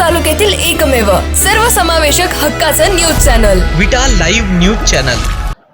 तालुक्यातील एकमेव सर्वसमावेशक हक्काचं news channel. Vita live news channel.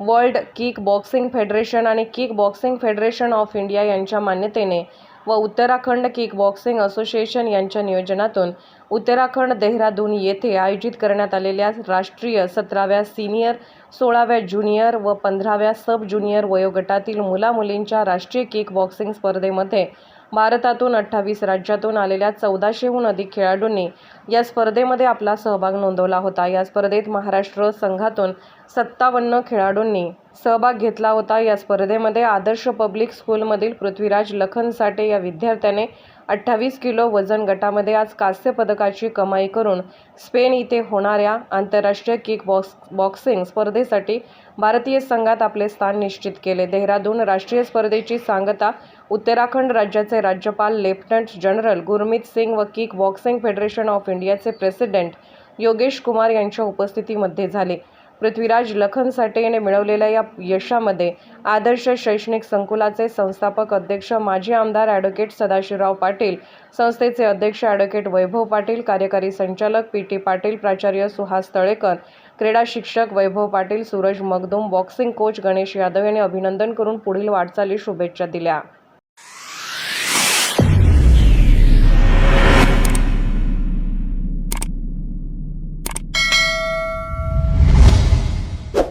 World kickboxing federation आणि kick boxing federation of India यांच्या मान्यतेने व उत्तराखंड किक बॉक्सिंग असोसिएशन यांच्या नियोजनातून उत्तराखंड देहरादून येथे आयोजित करण्यात आलेल्या राष्ट्रीय सतराव्या सिनियर सोळाव्या ज्युनियर व पंधराव्या सब ज्युनियर वयोगटातील मुलामुलींच्या राष्ट्रीय किक बॉक्सिंग स्पर्धेमध्ये भारतातून अठ्ठावीस राज्यातून आलेल्या चौदाशेहून अधिक खेळाडूंनी या स्पर्धेमध्ये आपला सहभाग नोंदवला होता. या स्पर्धेत महाराष्ट्र संघातून सत्तावन्न खेळाडूंनी सहभाग घेतला होता. या स्पर्धेमध्ये आदर्श पब्लिक स्कूलमधील पृथ्वीराज लखन साठे या विद्यार्थ्याने अठ्ठावीस किलो वजन गटामध्ये आज कांस्य पदकाची कमाई करून स्पेन इथे होणाऱ्या आंतरराष्ट्रीय किक बॉक्स बॉक्सिंग स्पर्धेसाठी भारतीय संघात आपले स्थान निश्चित केले. देहरादून राष्ट्रीय स्पर्धेची सांगता उत्तराखंड राज्याचे राज्यपाल लेफ्टनंट जनरल गुरमीत सिंग व किक बॉक्सिंग फेडरेशन ऑफ इंडियाचे प्रेसिडेंट योगेश कुमार यांच्या उपस्थितीमध्ये झाले. पृथ्वीराज लखन साठे याने मिळवलेल्या या यशामध्ये आदर्श शैक्षणिक संकुलाचे संस्थापक अध्यक्ष माजी आमदार ॲडव्होकेट सदाशिवराव पाटील संस्थेचे अध्यक्ष ॲडव्होकेट वैभव पाटील कार्यकारी संचालक पी टी पाटील प्राचार्य सुहास तळेकर क्रीडा शिक्षक वैभव पाटील सूरज मगदुम बॉक्सिंग कोच गणेश यादव यांनी अभिनंदन करून पुढील वाटचाली शुभेच्छा दिल्या.